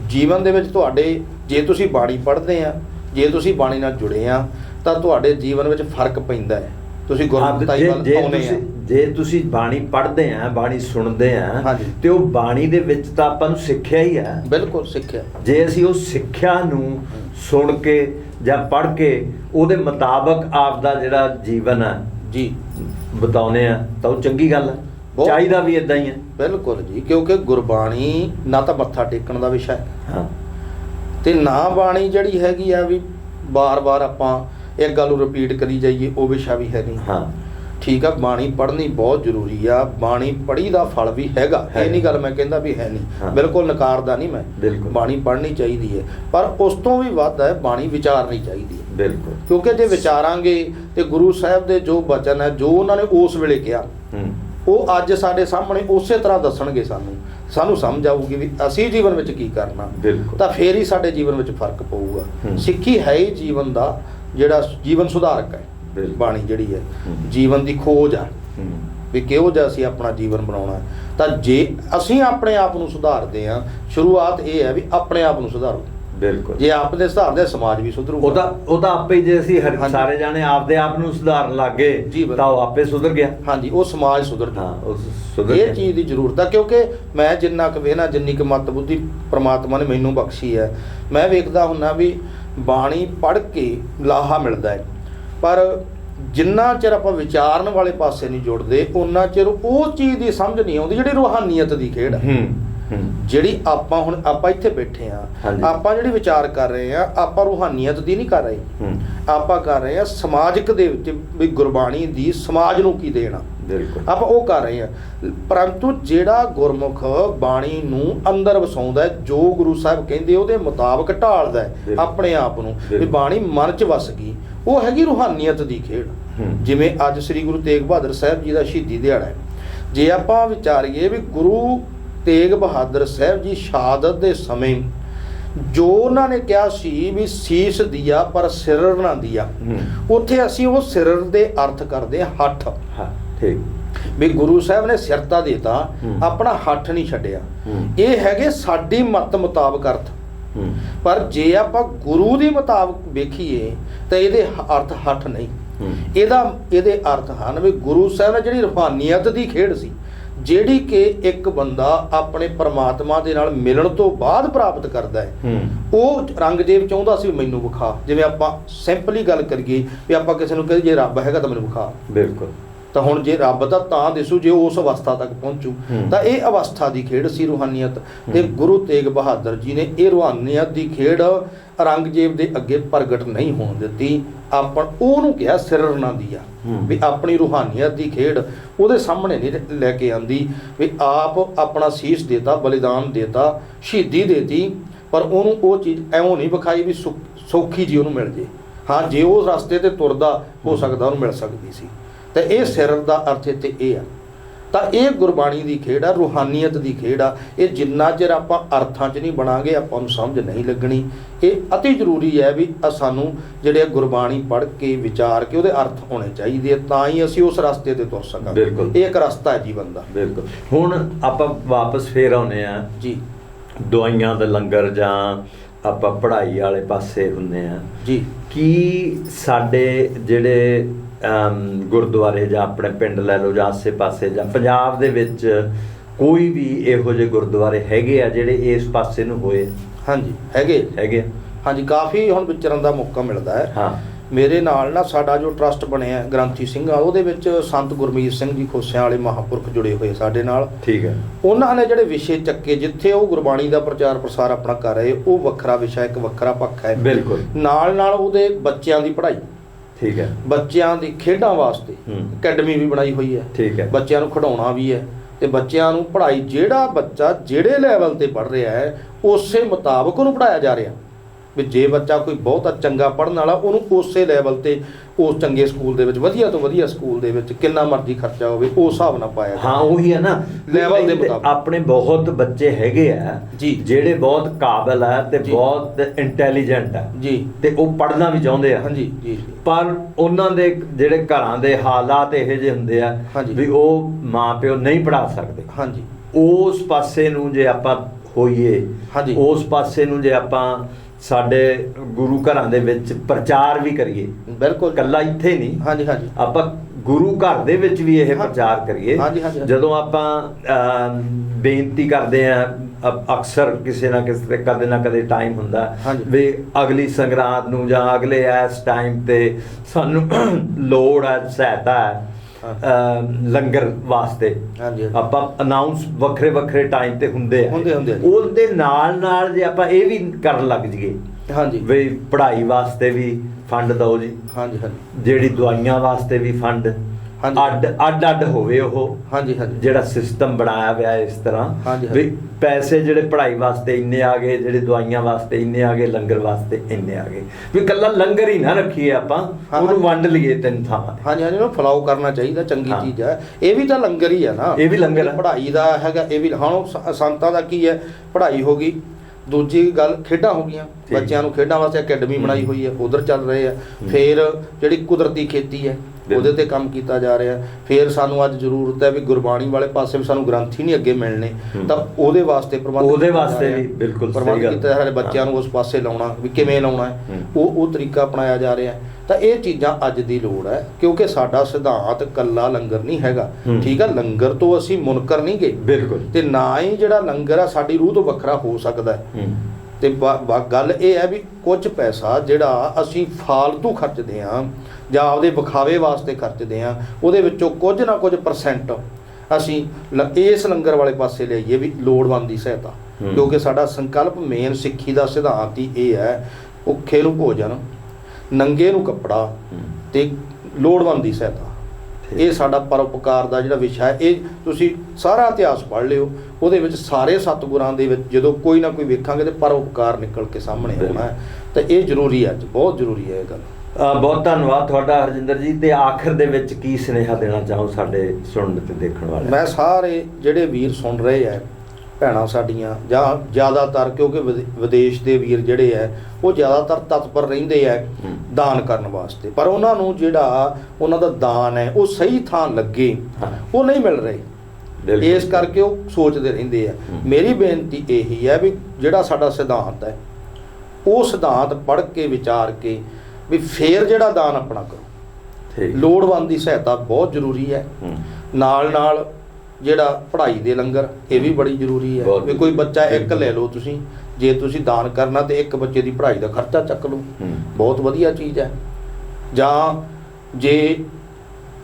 ਜੀਵਨ ਦੇ ਵਿੱਚ ਤੁਹਾਡੇ ਜੇ ਤੁਸੀਂ ਬਾਣੀ ਪੜ੍ਹਦੇ ਆ ਜੇ ਤੁਸੀਂ ਬਾਣੀ ਨਾਲ ਜੁੜੇ ਆ ਤਾਂ ਤੁਹਾਡੇ ਜੀਵਨ ਵਿੱਚ ਫ਼ਰਕ ਪੈਂਦਾ ਹੈ। ਤੁਸੀਂ ਗੁਰਮਤਾਈ ਜੇ ਵੱਲ ਆਉਨੇ ਆ। ਜੇ ਤੁਸੀਂ ਬਾਣੀ ਪੜ੍ਹਦੇ ਆ ਬਾਣੀ ਸੁਣਦੇ ਆ। ਤੇ ਉਹ ਬਾਣੀ ਦੇ ਵਿੱਚ ਤਾਂ ਆਪਾਂ ਨੂੰ ਸਿੱਖਿਆ ਹੀ ਆ। ਬਿਲਕੁਲ ਸਿੱਖਿਆ। ਜੇ ਅਸੀਂ ਉਹ ਸਿੱਖਿਆ ਨੂੰ ਸੁਣ ਕੇ ਜਾਂ ਪੜ੍ਹ ਕੇ ਉਹਦੇ ਮੁਤਾਬਕ ਆਪ ਦਾ ਜਿਹੜਾ ਜੀਵਨ ਹੈ ਜੀ। ਬਤਾਉਨੇ ਆ ਤਾਂ ਉਹ ਚੰਗੀ ਗੱਲ ਹੈ ਚਾਹੀਦਾ ਵੀ ਇਦਾਂ ਹੀ ਹੈ ਬਿਲਕੁਲ ਜੀ ਕਿਉਂਕਿ ਗੁਰਬਾਣੀ ਨਾ ਤਾਂ ਮੱਥਾ ਟੇਕਣ ਦਾ ਵਿਸ਼ਾ ਹੈ। ਹਾਂ। ਤੇ ਨਾ ਬਾਣੀ ਜਿਹੜੀ ਹੈਗੀ ਆ ਵੀ ਬਾਰ-ਬਾਰ ਆਪਾਂ ਇੱਕ ਗੱਲ ਨੂੰ ਰਿਪੀਟ ਕਰੀ ਜਾਈਏ ਉਹ ਵਿਸ਼ਾ ਵੀ ਹੈ ਨਹੀਂ। ਹਾਂ। ਠੀਕ ਆ ਬਾਣੀ ਪੜ੍ਹਨੀ ਬਹੁਤ ਜ਼ਰੂਰੀ ਆ ਬਾਣੀ ਪੜ੍ਹੀ ਦਾ ਫਲ ਵੀ ਹੈਗਾ। ਇਹ ਨਹੀਂ ਗੱਲ ਮੈਂ ਕਹਿੰਦਾ ਵੀ ਹੈ। ਨਹੀਂ। ਬਿਲਕੁਲ ਨਕਾਰਦਾ ਨਹੀਂ ਮੈਂ। ਬਾਣੀ ਪੜ੍ਹਨੀ ਚਾਹੀਦੀ ਹੈ। ਪਰ ਉਸ ਤੋਂ ਵੀ ਵੱਧ ਹੈ ਬਾਣੀ ਵਿਚਾਰਨੀ ਚਾਹੀਦੀ ਹੈ। ਬਿਲਕੁਲ। ਕਿਉਂਕਿ ਜੇ ਵਿਚਾਰਾਂਗੇ ਤੇ ਗੁਰੂ ਸਾਹਿਬ ਦੇ ਜੋ ਬਚਨ ਹੈ ਜੋ ਉਹਨਾਂ ਨੇ ਉਸ ਵੇਲੇ ਕਿਹਾ ਉਹ ਅੱਜ ਸਾਡੇ ਸਾਹਮਣੇ ਉਸੇ ਤਰ੍ਹਾਂ ਦੱਸਣਗੇ ਸਾਨੂੰ। ਸਾਨੂੰ ਸਮਝ ਆਊਗੀ ਵੀ ਅਸੀਂ ਜੀਵਨ ਵਿੱਚ ਕੀ ਕਰਨਾ। ਤਾਂ ਫੇਰ ਹੀ ਸਾਡੇ ਜੀਵਨ ਵਿੱਚ ਫ਼ਰਕ ਪਊਗਾ। ਸਿੱਖੀ ਹੈ ਹੀ ਜੀਵਨ ਦਾ ਜਿਹੜਾ ਜੀਵਨ ਸੁਧਾਰਕ ਹੈ। ਬਾਣੀ ਜਿਹੜੀ ਹੈ। ਜੀਵਨ ਦੀ ਖੋਜ ਆ ਵੀ ਕਿਹੋ ਜਿਹਾ ਅਸੀਂ ਆਪਣਾ ਜੀਵਨ ਬਣਾਉਣਾ। ਤਾਂ ਜੇ ਅਸੀਂ ਆਪਣੇ ਆਪ ਨੂੰ ਸੁਧਾਰਦੇ ਹਾਂ ਸ਼ੁਰੂਆਤ ਇਹ ਹੈ ਵੀ ਆਪਣੇ ਆਪ ਨੂੰ ਸੁਧਾਰੋ ਬਿਲਕੁਲ ਜੇ ਆਪ ਦੇ ਸੁਧਾਰਦੇ ਸਮਾਜ ਵੀ ਸੁਧਰੂਗਾ ਉਹਦਾ ਉਹਦਾ ਆਪੇ ਜੇ ਅਸੀਂ ਹਰ। ਸਾਰੇ ਜਾਣੇ ਆਪਦੇ ਆਪ ਨੂੰ ਸੁਧਾਰਨ ਲੱਗੇ। ਤਾਂ ਉਹ ਆਪੇ ਸੁਧਰ ਗਿਆ ਹਾਂਜੀ ਉਹ ਸਮਾਜ ਸੁਧਰ ਜੂ ਹਾਂ ਉਹ ਸੁਧਰ ਇਹ। ਚੀਜ਼ ਦੀ ਜ਼ਰੂਰਤ ਆ ਕਿਉਂਕਿ ਮੈਂ ਜਿੰਨਾ ਕੁ ਵੇਖਣਾ ਜਿੰਨੀ ਕੁ ਮਤ ਬੁੱਧੀ ਪ੍ਰਮਾਤਮਾ ਨੇ ਮੈਨੂੰ ਬਖਸ਼ੀ ਹੈ ਮੈਂ ਵੇਖਦਾ ਹੁੰਨਾ ਵੀ ਬਾਣੀ ਪੜ੍ਹ ਕੇ ਲਾਹਾ ਮਿਲਦਾ ਹੈ। ਪਰ ਜਿੰਨਾ ਚਿਰ ਆਪਾਂ ਵਿਚਾਰਨ ਵਾਲੇ ਪਾਸੇ ਨਹੀਂ ਜੁੜਦੇ ਉਹਨਾਂ ਚਿਰ ਉਹ ਚੀਜ਼ ਦੀ ਸਮਝ ਨਹੀਂ ਆਉਂਦੀ ਜਿਹੜੀ ਰੂਹਾਨੀਅਤ ਦੀ ਖੇਡ ਹੈ ਜਿਹੜੀ ਆਪਾਂ ਹੁਣ ਆਪਾਂ ਇੱਥੇ ਬੈਠੇ ਆ। ਆਪਾਂ ਜਿਹੜੀ ਵਿਚਾਰ ਕਰ ਰਹੇ ਆ ਆਪਾਂ ਰੂਹਾਨੀਅਤ ਦੀ ਨਹੀਂ ਕਰ ਰਹੇ। ਆਪਾਂ ਕਰ ਰਹੇ ਆ ਸਮਾਜਿਕ ਦੇ ਵਿੱਚ ਵੀ ਗੁਰਬਾਣੀ ਦੀ ਸਮਾਜ ਨੂੰ ਕੀ ਦੇਣਾ। ਬਿਲਕੁਲ। ਆਪਾਂ ਉਹ ਕਰ ਰਹੇ ਆ ਪਰੰਤੂ ਜਿਹੜਾ ਗੁਰਮੁਖ ਬਾਣੀ ਨੂੰ ਅੰਦਰ ਵਸਾਉਂਦਾ ਹੈ ਜੋ ਗੁਰੂ ਸਾਹਿਬ ਕਹਿੰਦੇ ਉਹਦੇ ਮੁਤਾਬਕ ਢਾਲਦਾ ਹੈ। ਆਪਣੇ ਆਪ ਨੂੰ। ਵੀ। ਬਾਣੀ ਮਨ 'ਚ ਵਸ ਗਈ। ਉਹ ਹੈਗੀ ਰੂਹਾਨੀਅਤ ਦੀ ਖੇਡ। ਹੂੰ। ਜਿਵੇਂ ਅੱਜ ਸ੍ਰੀ ਗੁਰੂ ਤੇਗ ਬਹਾਦਰ ਸਾਹਿਬ ਜੀ ਦਾ ਸ਼ਹੀਦੀ ਦਿਹਾੜਾ ਹੈ। ਜੇ ਆਪਾਂ ਵਿਚਾਰੀਏ ਵੀ ਗੁਰੂ ਤੇਗ ਬਹਾਦਰ ਸਾਹਿਬ ਜੀ ਸ਼ਹਾਦਤ ਦੇ ਸਮੇਂ ਜੋ ਉਹਨਾਂ ਨੇ ਕਿਹਾ ਸੀ ਵੀ ਸੀਸ ਦਿਆ ਪਰ ਸਿਰ ਨਾ ਦਿਆ। ਹੂੰ। ਉੱਥੇ ਅਸੀਂ ਉਹ ਸਿਰ ਦੇ ਅਰਥ ਕਰਦੇ ਹਾਂ ਹੱਠ। ਹਾਂ। ਠੀਕ ਵੀ ਗੁਰੂ ਸਾਹਿਬ ਨੇ ਸਿਰ ਤਾਂ ਦੇਤਾ। ਆਪਣਾ ਹੱਥ ਨਹੀਂ ਛੱਡਿਆ। ਇਹ ਹੈਗੇ ਸਾਡੀ ਮਤ ਮੁਤਾਬਕ ਅਰਥ। ਪਰ ਜੇ ਆਪਾਂ ਗੁਰੂ ਦੀ ਮੁਤਾਬਕ ਵੇਖੀਏ ਤਾਂ ਇਹਦੇ ਅਰਥ ਹੱਥ ਨਹੀਂ। ਇਹਦਾ ਇਹਦੇ ਅਰਥ ਹਨ ਵੀ ਗੁਰੂ ਸਾਹਿਬ ਨੇ ਜਿਹੜੀ ਰੂਹਾਨੀਅਤ ਦੀ ਖੇਡ ਸੀ ਜਿਹੜੀ ਕਿ ਇੱਕ ਬੰਦਾ ਆਪਣੇ ਪ੍ਰਮਾਤਮਾ ਦੇ ਨਾਲ ਮਿਲਣ ਤੋਂ ਬਾਅਦ ਪ੍ਰਾਪਤ ਕਰਦਾ ਹੈ ਉਹ ਰੰਗਦੇਵ ਚਾਹੁੰਦਾ ਸੀ ਮੈਨੂੰ ਵਿਖਾ। ਜਿਵੇਂ ਆਪਾਂ ਸਿੰਪਲੀ ਗੱਲ ਕਰੀਏ ਵੀ ਆਪਾਂ ਕਿਸੇ ਨੂੰ ਕਹੀਏ ਜੇ ਰੱਬ ਹੈਗਾ ਤਾਂ ਮੈਨੂੰ ਵਿਖਾ। ਬਿਲਕੁਲ। ਤਾਂ ਹੁਣ ਜੇ ਰੱਬ ਤਾਂ ਤਾਂ ਦਿਸੂ ਜੇ ਉਸ ਅਵਸਥਾ ਤੱਕ ਪਹੁੰਚੂ। ਤਾਂ ਇਹ ਅਵਸਥਾ ਦੀ ਖੇਡ ਸੀ ਰੂਹਾਨੀਅਤ। ਤੇ ਗੁਰੂ ਤੇਗ ਬਹਾਦਰ ਜੀ ਨੇ ਇਹ ਰੂਹਾਨੀਅਤ ਦੀ ਖੇਡ ਔਰੰਗਜ਼ੇਬ ਦੇ ਅੱਗੇ ਪ੍ਰਗਟ ਨਹੀਂ ਹੋਣ ਦਿੱਤੀ। ਆਪਣ ਉਹਨੂੰ ਕਿਹਾ ਸਿਰਰਨਾ ਦੀਆ। ਹੂੰ। ਵੀ ਆਪਣੀ ਰੂਹਾਨੀਅਤ ਦੀ ਖੇਡ ਉਹਦੇ ਸਾਹਮਣੇ ਨਹੀਂ ਲੈ ਕੇ ਆਂਦੀ। ਵੀ ਆਪ ਆਪਣਾ ਸੀਸ ਦੇਤਾ ਬਲੀਦਾਨ ਦੇਤਾ ਸ਼ਹੀਦੀ ਦੇਤੀ ਪਰ ਉਹਨੂੰ ਉਹ ਚੀਜ਼ ਐਉਂ ਨਹੀਂ ਵਿਖਾਈ ਵੀ ਸੌਖੀ ਜੀ ਉਹਨੂੰ ਮਿਲ ਜੇ। ਹਾਂ ਜੇ ਉਹ ਰਸਤੇ ਤੇ ਤੁਰਦਾ ਹੋ ਸਕਦਾ ਉਹਨੂੰ ਮਿਲ ਸਕਦੀ ਸੀ। ਤੇ ਇਹ ਸਿਰ ਦਾ ਅਰਥ ਇੱਥੇ ਇਹ ਆ। ਤਾਂ ਇਹ ਗੁਰਬਾਣੀ ਦੀ ਖੇਡ ਆ ਰੂਹਾਨੀਅਤ ਦੀ ਖੇਡ ਆ। ਇਹ ਜਿੰਨਾ ਚਿਰ ਆਪਾਂ ਅਰਥਾਂ 'ਚ ਨਹੀਂ ਬਣਾਂਗੇ ਆਪਾਂ ਨੂੰ ਸਮਝ ਨਹੀਂ ਲੱਗਣੀ। ਇਹ ਅਤੀ ਜ਼ਰੂਰੀ ਹੈ ਵੀ ਸਾਨੂੰ ਜਿਹੜੇ ਗੁਰਬਾਣੀ ਪੜ੍ਹ ਕੇ ਵਿਚਾਰ ਕੇ ਉਹਦੇ ਅਰਥ ਹੋਣੇ ਚਾਹੀਦੇ ਆ ਤਾਂ ਹੀ ਅਸੀਂ ਉਸ ਰਸਤੇ ਤੇ ਤੁਰ ਸਕਾਂਗੇ। ਬਿਲਕੁਲ। ਇਹ ਇੱਕ ਰਸਤਾ ਹੈ ਜੀਵਨ ਦਾ। ਬਿਲਕੁਲ। ਹੁਣ ਆਪਾਂ ਵਾਪਸ ਫੇਰ ਆਉਨੇ ਆ ਜੀ। ਦਵਾਈਆਂ ਦਾ ਲੰਗਰ ਜਾਂ ਆਪਾਂ ਪੜ੍ਹਾਈ ਵਾਲੇ ਪਾਸੇ ਹੁੰਨੇ ਆ ਜੀ। ਕੀ ਸਾਡੇ ਜਿਹੜੇ ਗੁਰਦੁਆਰੇ ਜਾਂ ਆਪਣੇ ਪਿੰਡ ਲੈ ਲਓ ਜਾਂ ਆਸੇ-ਪਾਸੇ ਜਾਂ ਪੰਜਾਬ ਦੇ ਵਿੱਚ ਕੋਈ ਵੀ ਇਹੋ ਜਿਹੇ ਗੁਰਦੁਆਰੇ ਹੈਗੇ ਆ ਜਿਹੜੇ ਇਸ ਪਾਸੇ ਨੂੰ ਹੋਏ? ਹਾਂਜੀ ਹੈਗੇ। ਹੈਗੇ? ਹਾਂਜੀ ਕਾਫੀ ਹੁਣ ਵਿਚਰਨ ਦਾ ਮੌਕਾ ਮਿਲਦਾ ਹੈ। ਹਾਂ। ਮੇਰੇ ਨਾਲ ਨਾ ਸਾਡਾ ਜੋ ਟਰਸਟ ਬਣਿਆ ਗ੍ਰੰਥੀ ਸਿੰਘ ਆ ਉਹਦੇ ਵਿੱਚ ਸੰਤ ਗੁਰਮੀਤ ਸਿੰਘ ਜੀ ਖੋਸਿਆਂ ਵਾਲੇ ਮਹਾਪੁਰਖ ਜੁੜੇ ਹੋਏ ਸਾਡੇ ਨਾਲ। ਠੀਕ ਹੈ। ਉਹਨਾਂ ਨੇ ਜਿਹੜੇ ਵਿਸ਼ੇ ਚੱਕੇ ਜਿੱਥੇ ਉਹ ਗੁਰਬਾਣੀ ਦਾ ਪ੍ਰਚਾਰ ਪ੍ਰਸਾਰ ਆਪਣਾ ਕਰ ਰਹੇ ਉਹ ਵੱਖਰਾ ਵਿਸ਼ਾ ਇੱਕ ਵੱਖਰਾ ਪੱਖ ਹੈ। ਬਿਲਕੁਲ। ਨਾਲ ਨਾਲ ਉਹਦੇ ਬੱਚਿਆਂ ਦੀ ਪੜ੍ਹਾਈ। ਠੀਕ ਹੈ। ਬੱਚਿਆਂ ਦੀ ਖੇਡਾਂ ਵਾਸਤੇ। ਅਕੈਡਮੀ ਵੀ ਬਣਾਈ ਹੋਈ ਹੈ। ਠੀਕ ਹੈ। ਬੱਚਿਆਂ ਨੂੰ ਖਿਡਾਉਣਾ ਵੀ ਹੈ ਤੇ ਬੱਚਿਆਂ ਨੂੰ ਪੜ੍ਹਾਈ ਜਿਹੜਾ ਬੱਚਾ ਜਿਹੜੇ ਲੈਵਲ ਤੇ ਪੜ੍ਹ ਰਿਹਾ ਹੈ ਉਸੇ ਮੁਤਾਬਕ ਉਹਨੂੰ ਪੜਾਇਆ ਜਾ ਰਿਹਾ। ਵੀ ਜੇ ਬੱਚਾ ਕੋਈ ਬਹੁਤਾ ਚੰਗਾ ਪੜ੍ਹਨ ਵਾਲਾ ਉਹਨੂੰ ਉਸੇ ਲੈਵਲ ਤੇ ਉਸ ਚੰਗੇ ਸਕੂਲ ਦੇ ਵਿੱਚ ਵਧੀਆ ਤੋਂ ਵਧੀਆ ਸਕੂਲ ਦੇ ਵਿੱਚ ਕਿੰਨਾ ਮਰਜ਼ੀ ਖਰਚਾ ਹੋਵੇ ਉਸ ਹਿਸਾਬ ਨਾਲ ਪਾਇਆ ਹਾਂ ਉਹੀ ਹੈ ਨਾ Level ਦੇ ਮੁਤਾਬਕ। ਆਪਣੇ ਬਹੁਤ ਬੱਚੇ ਹੈਗੇ ਆ। ਜਿਹੜੇ ਬਹੁਤ ਕਾਬਲ ਆ ਤੇ। ਬਹੁਤ ਇੰਟੈਲੀਜੈਂਟ ਆ ਜੀ ਤੇ ਉਹ ਪੜ੍ਹਨਾ ਵੀ ਚਾਹੁੰਦੇ ਆ ਹਾਂਜੀ ਜੀ। ਪਰ ਉਹਨਾਂ ਦੇ ਜਿਹੜੇ ਘਰਾਂ ਦੇ ਹਾਲਾਤ ਇਹੋ ਜਿਹੇ ਹੁੰਦੇ ਆ। ਵੀ ਉਹ ਮਾਪਿਓ ਨਹੀਂ ਪੜ੍ਹਾ ਸਕਦੇ ਹਾਂਜੀ ਉਸ ਪਾਸੇ ਨੂੰ ਜੇ ਆਪਾਂ ਹੋਈਏ ਹਾਂਜੀ। ਉਸ ਪਾਸੇ ਨੂੰ ਜੇ ਆਪਾਂ ਸਾਡੇ ਗੁਰੂ ਘਰਾਂ ਦੇ ਵਿੱਚ ਪ੍ਰਚਾਰ ਵੀ ਕਰੀਏ ਬਿਲਕੁਲ ਕੱਲਾ ਇੱਥੇ ਨਹੀਂ ਹਾਂਜੀ ਹਾਂਜੀ ਆਪਾਂ ਗੁਰੂ ਘਰ ਦੇ ਵਿੱਚ ਵੀ ਇਹ। ਪ੍ਰਚਾਰ ਕਰੀਏ ਹਾਂਜੀ, ਹਾਂਜੀ, ਹਾਂਜੀ। ਜਦੋਂ ਆਪਾਂ ਬੇਨਤੀ ਕਰਦੇ ਆ ਅਕਸਰ ਕਿਸੇ ਨਾ ਕਿਸੇ ਤੇ ਕਦੇ ਨਾ ਕਦੇ ਟਾਈਮ ਹੁੰਦਾ। ਵੀ ਅਗਲੀ ਸੰਗਰਾਂਦ ਨੂੰ ਜਾਂ ਅਗਲੇ ਇਸ ਟਾਈਮ ਤੇ ਸਾਨੂੰ ਲੋੜ ਹੈ ਸਹਾਇਤਾ ਹੈ ਲੰਗਰ ਵਾਸਤੇ ਹਾਂਜੀ। ਆਪਾਂ ਅਨਾਉਂਸ ਵੱਖਰੇ ਵੱਖਰੇ ਟਾਈਮ ਤੇ ਹੁੰਦੇ ਆ ਹੁੰਦੇ- ਹੁੰਦੇ। ਉਹਦੇ ਨਾਲ ਨਾਲ ਜੇ ਆਪਾਂ ਇਹ ਵੀ ਕਰਨ ਲੱਗ ਜੀਏ ਹਾਂਜੀ ਵੀ ਪੜ੍ਹਾਈ ਵਾਸਤੇ ਵੀ ਫੰਡ ਦਿਓ ਜੀ ਹਾਂਜੀ ਹਾਂਜੀ ਜਿਹੜੀ ਦਵਾਈਆਂ ਵਾਸਤੇ ਵੀ ਫੰਡ। ਅੱਡ ਅੱਡ ਅੱਡ ਹੋਵੇ ਉਹ ਹਾਂਜੀ ਹਾਂਜੀ ਜਿਹੜਾ ਸਿਸਟਮ ਬਣਾਇਆ ਹੋਇਆ ਹੈ ਇਸ ਤਰ੍ਹਾਂ ਵੀ। ਪੈਸੇ ਜਿਹੜੇ ਪੜ੍ਹਾਈ ਵਾਸਤੇ ਇੰਨੇ ਆ ਗਏ ਜਿਹੜੇ ਦਵਾਈਆਂ ਵਾਸਤੇ ਇੰਨੇ ਆ ਗਏ ਲੰਗਰ ਵਾਸਤੇ ਇੰਨੇ ਆ ਗਏ ਵੀ ਕੱਲਾ ਲੰਗਰ ਹੀ ਨਾ ਰੱਖੀਏ ਆਪਾਂ ਹਾਂ, ਉਹਨੂੰ ਹਾਂ। ਵੰਡ ਲਈਏ ਤਿੰਨ ਥਾਵਾਂ ਤੇ ਹਾਂਜੀ ਹਾਂਜੀ ਉਹਨੂੰ ਫਲਾਓ ਕਰਨਾ ਚਾਹੀਦਾ ਚੰਗੀ ਹਾਂ। ਚੀਜ਼ ਹੈ ਇਹ ਵੀ ਤਾਂ ਲੰਗਰ ਹੀ ਹੈ ਨਾ ਇਹ ਵੀ ਲੰਗਰ ਹੈ। ਪੜ੍ਹਾਈ ਦਾ ਹੈਗਾ ਇਹ ਵੀ ਹੁਣ ਉਹ ਸੰਤਾਂ ਦਾ ਕੀ ਹੈ ਪੜ੍ਹਾਈ ਹੋ ਗਈ ਦੂਜੀ ਗੱਲ ਖੇਡਾਂ ਹੋ ਗਈਆਂ। ਬੱਚਿਆਂ ਨੂੰ ਖੇਡਾਂ ਵਾਸਤੇ ਅਕੈਡਮੀ। ਬਣਾਈ ਹੋਈ ਹੈ ਉਧਰ ਚੱਲ ਰਹੇ ਆ। ਫਿਰ ਜਿਹੜੀ ਕੁਦਰਤੀ ਖੇਤੀ ਹੈ। ਉਹਦੇ ਤੇ ਕੰਮ ਕੀਤਾ ਜਾ ਰਿਹਾ ਫਿਰ ਸਾਨੂੰ ਅੱਜ ਜ਼ਰੂਰਤ ਹੈ ਵੀ ਗੁਰਬਾਣੀ ਵਾਲੇ ਪਾਸੇ ਵੀ ਸਾਨੂੰ ਗ੍ਰੰਥੀ ਨਹੀਂ ਅੱਗੇ ਮਿਲਣੇ। ਤਾਂ ਉਹਦੇ ਵਾਸਤੇ ਪ੍ਰਬੰਧ ਉਹਦੇ ਵਾਸਤੇ। ਵੀ ਬਿਲਕੁਲ ਪ੍ਰਬੰਧ। ਕੀਤਾ ਜਾ ਰਿਹਾ ਬੱਚਿਆਂ ਨੂੰ ਉਸ ਪਾਸੇ ਲਾਉਣਾ ਵੀ ਕਿਵੇਂ ਲਾਉਣਾ ਹੈ। ਉਹ ਉਹ ਤਰੀਕਾ ਅਪਣਾਇਆ ਜਾ ਰਿਹਾ ਤਾਂ ਇਹ ਚੀਜ਼ਾਂ ਅੱਜ ਦੀ ਲੋੜ ਹੈ ਕਿਉਂਕਿ ਸਾਡਾ ਸਿਧਾਂਤ ਕੱਲਾ ਲੰਗਰ ਨਹੀਂ ਹੈਗਾ। ਠੀਕ ਹੈ ਲੰਗਰ ਤੋਂ ਅਸੀਂ ਮੁਨਕਰ ਨਹੀਂ ਗਏ ਬਿਲਕੁਲ ਤੇ ਨਾ ਹੀ ਜਿਹੜਾ ਲੰਗਰ ਆ ਸਾਡੀ ਰੂਹ ਤੋਂ ਵੱਖਰਾ ਹੋ ਸਕਦਾ ਹੂੰ ਤੇ ਗੱਲ ਇਹ ਹੈ ਵੀ ਕੁਝ ਪੈਸਾ ਜਿਹੜਾ ਅਸੀਂ ਫਾਲਤੂ ਖਰਚਦੇ ਹਾਂ ਜਾਂ ਆਪਦੇ ਵਿਖਾਵੇ ਵਾਸਤੇ ਖਰਚਦੇ ਹਾਂ ਉਹਦੇ ਵਿੱਚੋਂ ਕੁਝ ਨਾ ਕੁਝ ਪਰਸੈਂਟ ਅਸੀਂ ਇਸ ਲੰਗਰ ਵਾਲੇ ਪਾਸੇ ਲਿਆਈਏ ਵੀ ਲੋੜਵੰਦ ਦੀ ਸਹਾਇਤਾ। ਕਿਉਂਕਿ ਸਾਡਾ ਸੰਕਲਪ ਮੇਨ ਸਿੱਖੀ ਦਾ ਸਿਧਾਂਤ ਹੀ ਇਹ ਹੈ ਭੁੱਖੇ ਨੂੰ ਭੋਜਨ ਨੰਗੇ ਨੂੰ ਕੱਪੜਾ। ਤੇ ਲੋੜਵੰਦ ਦੀ ਸਹਾਇਤਾ। ਇਹ ਸਾਡਾ ਪਰਉਪਕਾਰ ਦਾ ਜਿਹੜਾ ਵਿਸ਼ਾ ਹੈ ਇਹ ਤੁਸੀਂ ਸਾਰਾ ਇਤਿਹਾਸ ਪੜ੍ਹ ਲਿਓ। ਉਹਦੇ ਵਿੱਚ ਸਾਰੇ ਸਤਿਗੁਰਾਂ ਦੇ ਵਿੱਚ ਜਦੋਂ ਕੋਈ ਨਾ ਕੋਈ ਵੇਖਾਂਗੇ ਤੇ ਪਰਉਪਕਾਰ ਨਿਕਲ ਕੇ ਸਾਹਮਣੇ ਆਉਣਾ ਹੈ। ਤਾਂ ਇਹ ਜ਼ਰੂਰੀ ਹੈ ਅੱਜ ਬਹੁਤ ਜ਼ਰੂਰੀ ਹੈ ਇਹ ਗੱਲ। ਬਹੁਤ ਧੰਨਵਾਦ ਤੁਹਾਡਾ ਹਰਜਿੰਦਰ ਜੀ ਤੇ ਆਖਰ ਦੇ ਵਿੱਚ ਕੀ ਸੁਨੇਹਾ ਦੇਣਾ ਚਾਹੋ ਸਾਡੇ ਸੁਣਨ ਤੇ ਦੇਖਣ ਵਾਲੇ ਮੈਂ ਸਾਰੇ ਜਿਹੜੇ ਵੀਰ ਸੁਣ ਰਹੇ ਹੈ ਭੈਣਾਂ ਸਾਡੀਆਂ ਜਾਂ ਜ਼ਿਆਦਾਤਰ ਕਿਉਂਕਿ ਵਿਦੇ- ਵਿਦੇਸ਼ ਦੇ ਵੀਰ ਜਿਹੜੇ ਹੈ ਉਹ ਜ਼ਿਆਦਾਤਰ ਤਤਪਰ ਰਹਿੰਦੇ ਹੂੰ। ਦਾਨ ਕਰਨ ਵਾਸਤੇ ਪਰ ਉਹਨਾਂ ਨੂੰ ਜਿਹੜਾ ਉਹਨਾਂ ਦਾ ਦਾਨ ਹੈ ਉਹ ਸਹੀ ਥਾਂ ਲੱਗੇ। ਉਹ ਨਹੀਂ ਮਿਲ ਰਹੇ। ਇਸ ਕਰਕੇ ਉਹ ਸੋਚਦੇ ਰਹਿੰਦੇ ਆ। ਮੇਰੀ ਬੇਨਤੀ ਇਹੀ ਹੈ ਵੀ ਜਿਹੜਾ ਸਾਡਾ ਸਿਧਾਂਤ ਹੈ ਉਹ ਸਿਧਾਂਤ ਪੜ੍ਹ ਕੇ ਵਿਚਾਰ ਕੇ ਵੀ ਫੇਰ ਜਿਹੜਾ ਦਾਨ ਆਪਣਾ ਕਰੋ ਠੀਕ ਲੋੜਵੰਦ ਦੀ ਸਹਾਇਤਾ ਬਹੁਤ ਜ਼ਰੂਰੀ ਹੂੰ। ਨਾਲ ਨਾਲ ਜਿਹੜਾ ਪੜ੍ਹਾਈ ਦੇ ਲੰਗਰ ਇਹ ਵੀ ਬੜੀ ਜ਼ਰੂਰੀ ਹੈ। ਵੀ ਕੋਈ ਬੱਚਾ ਇੱਕ। ਲੈ ਲਓ ਤੁਸੀਂ ਜੇ ਤੁਸੀਂ ਦਾਨ ਕਰਨਾ ਤੇ ਇੱਕ ਬੱਚੇ ਦੀ ਪੜ੍ਹਾਈ ਦਾ ਖਰਚਾ ਚੱਕ ਲਓ। ਬਹੁਤ ਵਧੀਆ ਚੀਜ਼ ਹੈ। ਜਾਂ ਜੇ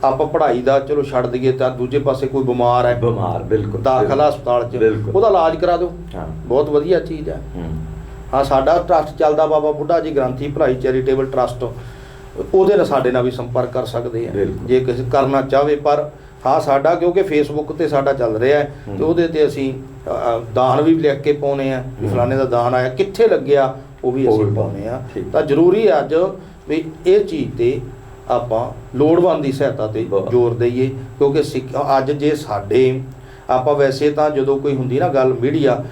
ਆਪਾਂ ਪੜ੍ਹਾਈ ਦਾ ਚਲੋ ਛੱਡ ਦਈਏ ਤਾਂ ਦੂਜੇ ਪਾਸੇ ਕੋਈ ਬਿਮਾਰ ਹੈ ਬਿਮਾਰ ਬਿਲਕੁਲ ਦਾਖਲਾ ਹਸਪਤਾਲ 'ਚ। ਉਹਦਾ ਇਲਾਜ ਕਰਾ ਦਿਓ। ਹਾਂ। ਬਹੁਤ ਵਧੀਆ ਚੀਜ਼ ਹੈ। ਹੂੰ। ਸਾਡਾ ਟਰਸਟ ਚੱਲਦਾ ਬਾਬਾ ਬੁੱਢਾ ਜੀ ਗ੍ਰੰਥੀ ਭਲਾਈ ਚੈਰੀਟੇਬਲ ਟਰਸਟ ਉਹਦੇ ਨਾਲ ਸਾਡੇ ਨਾਲ ਵੀ ਸੰਪਰਕ ਕਰ ਸਕਦੇ ਆ। ਜੇ ਕਿਸੇ ਕਰਨਾ ਚਾਹਵੇ ਪਰ ਹਾਂ ਸਾਡਾ ਕਿਉਂਕਿ ਫੇਸਬੁੱਕ ਤੇ ਸਾਡਾ ਚੱਲ ਰਿਹਾ ਹੈ। ਤੇ ਉਹਦੇ ਤੇ ਅਸੀਂ ਦਾਨ ਵੀ ਲਿਖ ਕੇ ਪਾਉਨੇ ਆ। ਫਲਾਣੇ ਦਾ ਦਾਨ ਆਇਆ ਕਿੱਥੇ ਲੱਗਿਆ ਉਹ ਵੀ ਅਸੀਂ ਪਾਉਨੇ ਆ। ਤਾਂ ਜ਼ਰੂਰੀ ਹੈ ਅੱਜ ਵੀ ਇਹ ਚੀਜ਼ ਤੇ ਆਪਾਂ ਲੋੜਵੰਦ ਦੀ ਸਹਾਇਤਾ ਤੇ। ਜ਼ੋਰ ਦਈਏ ਕਿਉਂਕਿ ਅੱਜ ਜੇ ਸਾਡੇ ਆਪਾਂ ਵੈਸੇ ਤਾਂ ਜਦੋਂ ਕੋਈ ਹੁੰਦੀ ਨਾ ਗੱਲ ਮੀਡੀਆ।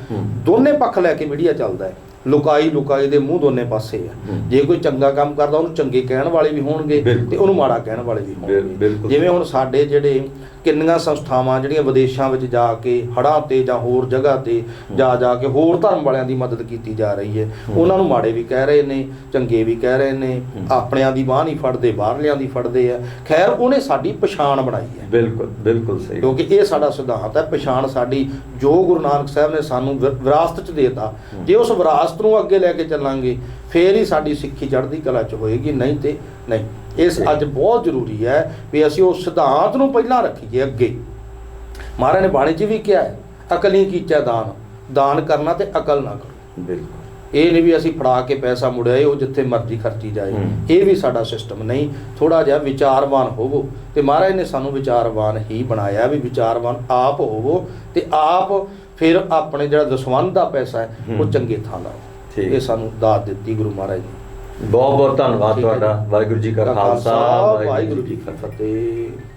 ਦੋਨੇ ਪੱਖ ਲੈ ਕੇ ਮੀਡੀਆ ਚੱਲਦਾ ਹੈ ਲੁਕਾਈ ਲੁਕਾਈ ਦੇ ਮੂੰਹ ਦੋਨੇ ਪਾਸੇ ਆ। ਜੇ ਕੋਈ ਚੰਗਾ ਕੰਮ ਕਰਦਾ ਉਹਨੂੰ ਚੰਗੇ ਕਹਿਣ ਵਾਲੇ ਵੀ ਹੋਣਗੇ। ਤੇ ਉਹਨੂੰ ਮਾੜਾ ਕਹਿਣ ਵਾਲੇ ਵੀ ਹੋਣਗੇ। ਜਿਵੇਂ ਹੁਣ ਸਾਡੇ ਜਿਹੜੇ ਕਿੰਨੀਆਂ ਸੰਸਥਾਵਾਂ ਜਿਹੜੀਆਂ ਵਿਦੇਸ਼ਾਂ ਵਿੱਚ ਜਾ ਕੇ ਹੜ੍ਹਾਂ ਤੇ ਜਾਂ ਹੋਰ ਜਗ੍ਹਾ ਤੇ ਜਾ ਜਾ ਕੇ ਹੋਰ ਧਰਮ ਵਾਲਿਆਂ ਦੀ ਮਦਦ ਕੀਤੀ ਜਾ ਰਹੀ ਹੈ। ਉਹਨਾਂ ਨੂੰ ਮਾੜੇ ਵੀ ਕਹਿ ਰਹੇ ਨੇ ਚੰਗੇ ਵੀ ਕਹਿ ਰਹੇ ਨੇ। ਆਪਣਿਆਂ ਦੀ ਬਾਹ ਨਹੀਂ ਫੜਦੇ ਬਾਹਰਲਿਆਂ ਦੀ ਫੜਦੇ ਆ ਖੈਰ ਉਹਨੇ ਸਾਡੀ ਪਛਾਣ ਬਣਾਈ ਹੈ ਬਿਲਕੁਲ ਬਿਲਕੁਲ ਸਹੀ ਕਿਉਂਕਿ ਇਹ ਸਾਡਾ ਸਿਧਾਂਤ ਹੈ ਪਛਾਣ ਸਾਡੀ ਜੋ ਗੁਰੂ ਨਾਨਕ ਸਾਹਿਬ ਨੇ ਸਾਨੂੰ ਵਿਰਾਸਤ ਚ ਦੇਤਾ। ਜੇ ਉਸ ਵਿਰਾਸਤ ਨੂੰ ਅੱਗੇ ਲੈ ਕੇ ਚੱਲਾਂਗੇ ਫੇਰ ਹੀ ਸਾਡੀ ਸਿੱਖੀ ਚੜ੍ਹਦੀ ਕਲਾ ਚ ਹੋਏਗੀ ਨਹੀਂ ਤੇ ਨਹੀਂ ਇਸ। ਅੱਜ ਬਹੁਤ ਜ਼ਰੂਰੀ ਹੈ ਵੀ ਅਸੀਂ ਉਸ ਸਿਧਾਂਤ ਨੂੰ ਪਹਿਲਾਂ ਰੱਖੀਏ ਅੱਗੇ ਮਹਾਰਾਜ ਨੇ ਬਾਣੀ 'ਚ ਵੀ ਕਿਹਾ ਹੈ ਅਕਲੀ ਕੀਚਾ ਦਾਨ ਦਾਨ ਕਰਨਾ ਤੇ ਅਕਲ ਨਾ ਕਰੋ ਬਿਲਕੁਲ ਇਹ ਨਹੀਂ ਵੀ ਅਸੀਂ ਫੜਾ ਕੇ ਪੈਸਾ ਮੁੜਿਆ ਉਹ ਜਿੱਥੇ ਮਰਜ਼ੀ ਖਰਚੀ ਜਾਏ। ਇਹ ਵੀ ਸਾਡਾ ਸਿਸਟਮ ਨਹੀਂ ਥੋੜਾ ਜਿਹਾ ਵਿਚਾਰਵਾਨ ਹੋਵੋ ਤੇ ਮਹਾਰਾਜ ਨੇ ਸਾਨੂੰ ਵਿਚਾਰਵਾਨ ਹੀ ਬਣਾਇਆ ਵੀ ਵਿਚਾਰਵਾਨ ਆਪ ਹੋਵੋ ਤੇ ਆਪ ਫਿਰ ਆਪਣੇ ਜਿਹੜਾ ਦਸਵੰਧ ਦਾ ਪੈਸਾ ਹੈ ਉਹ। ਚੰਗੇ ਥਾਂ ਲਾਓ। ਇਹ ਸਾਨੂੰ ਦਾਤ ਦਿੱਤੀ ਗੁਰੂ ਮਹਾਰਾਜ ਨੇ। ਬਹੁਤ ਬਹੁਤ ਧੰਨਵਾਦ ਤੁਹਾਡਾ। ਵਾਹਿਗੁਰੂ ਜੀ ਕਾ ਖਾਲਸਾ ਵਾਹਿਗੁਰੂ ਜੀ ਕੀ ਫਤਿਹ।